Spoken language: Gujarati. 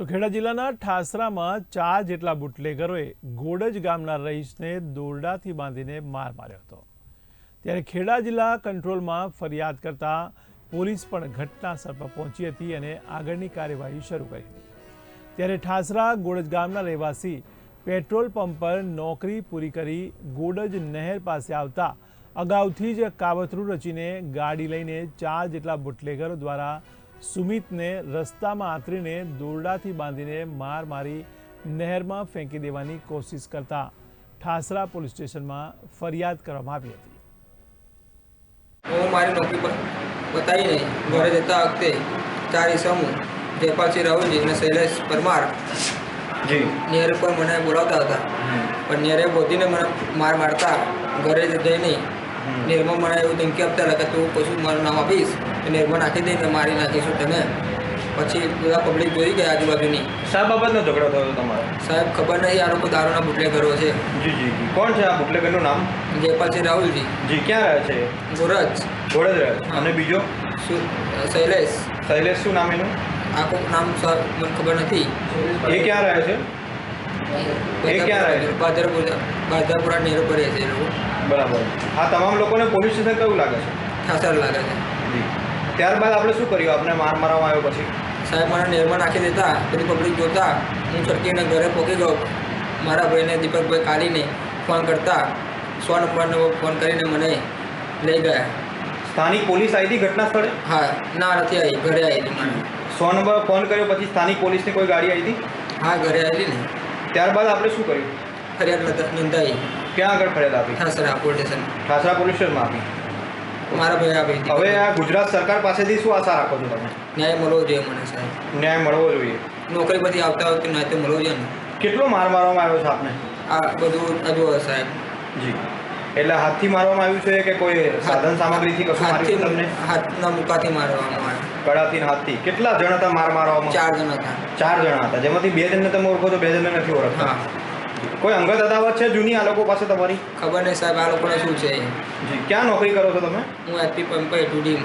તો ખેડા જિલ્લાના ઠાસરામાં ચાર જેટલા બુટલેગરોએ ગોડજ ગામના રહીશને દોરડાથી બાંધીને માર માર્યો હતો. ત્યારે ખેડા જિલ્લા કંટ્રોલમાં ફરિયાદ કરતા પોલીસ પણ ઘટના સ્થળ પર પહોંચી હતી અને આગળની કાર્યવાહી શરૂ કરી. ત્યારે ઠાસરા ગોડજ ગામના રહેવાસી પેટ્રોલ પંપ પર નોકરી પૂરી કરી ગોડજ નહેર પાસે આવતા અગાઉથી જ કાવતરું રચીને ગાડી લઈને ચાર જેટલા બુટલેગરો દ્વારા સુમિતને રસ્તામાં આંતરીને દોરડાથી બાંધીને માર મારી નહેરમાં ફેંકી દેવાની કોશિશ કરતા ઠાસરા પોલીસ સ્ટેશનમાં ફરિયાદ કરવામાં આવી હતી. હું મારી નોકરી પર બતાવી નહીં ઘરે જતા વખતે ચાર ઈસમો જયપાલસિંહ રાહુલજી અને શૈલેષ પરમાર જી. નેર પર મને બોલાવતા હતા. પણ નેરે બોધીને મને માર મારતા ઘરે જ જઈને નેરમાં મને એવું ધમકી આપતા હતા કે તું કશું મારું નામ આપીશ તો નિર્મા નાખી દઈને મારી નાખીશું તમે પછી બધા પબ્લિક જોઈ ગયા આજુબાજુની. શા બાબતનો ઝઘડો થયો તમારો? સાહેબ ખબર નહીં આ લોકો દારૂના બુટલે કરો છે. જી જી કોણ છે આ બુટલેગરનું નામ? જયપાલસિંહ રાહુલજી. જી ક્યાં રહે છે? ગોરજ. જોડે રહે અને બીજો? શું શૈલેષ. શૈલેષ શું નામ એનું? આખું નામ સર મને ખબર નથી. એ ક્યાં રહે છે? એ ક્યાં રહે? બાદરપુરા બાદરપુરા નેરો પર છે એ લોકો. બરાબર. આ તમામ લોકોને પોલીસ સ્ટેશન કેવું લાગે છે? ઠાસર લાગે છે. જી. ત્યારબાદ આપણે શું કર્યું? આપણે માર મારવામાં આવ્યો પછી? સાહેબ મારા નેરમાં નાખી દેતા બધી પબ્લિક જોતા હું છટકીને ઘરે પહોંચી ગયો. મારા ભાઈને દીપકભાઈ કાલીને ફોન કરતા સો નંબરનો ફોન કરીને મને લઈ ગયા. સ્થાનિક પોલીસ આવી હતી ઘટના સ્થળે? હા ના નથી આવી ઘરે આવી હતી મને. સો નંબર ફોન કર્યો પછી સ્થાનિક પોલીસની કોઈ ગાડી આવી હતી? હા ઘરે આવેલી ને. ત્યારબાદ આપણે શું કર્યું? ફરિયાદ નોંધાઈ. ક્યાં આગળ ફરિયાદ આપી? Thasra police station. Thasra police સ્ટેશનમાં આપી. મારા ભાઈ આપી હવે આ ગુજરાત સરકાર પાસેથી શું આશા રાખો છો તમે? ન્યાય મળવો જોઈએ મને સાહેબ. ન્યાય મળવો જોઈએ. નોકરી પછી આવતા વખતે ન્યાય તો મળવો જોઈએ ને. કેટલો માર મારવામાં આવ્યો છે આપને? આ બધું હજુ સાહેબ. જી. એટલે હાથથી મારવામાં આવ્યું છે કે કોઈ સાધન સામગ્રીથી કશું માર્યું છે તમને? હાથના મુકાથી મારવામાં આવે કડાથી હાથથી. કેટલા જણ હતા માર મારવામાં? ચાર જણ હતા. ચાર જણા હતા. જેમાંથી બે જણને તમે ઓળખો તો બે જણને નથી ઓળખતા. કોઈ અંગત અદાવત છે જૂની આ લોકો પાસે તમારી? ખબર નહીં સાહેબ આ લોકોને શું છે જી ક્યાં નોકરી કરો છો તમે? હું એચપી પંપ ટુડી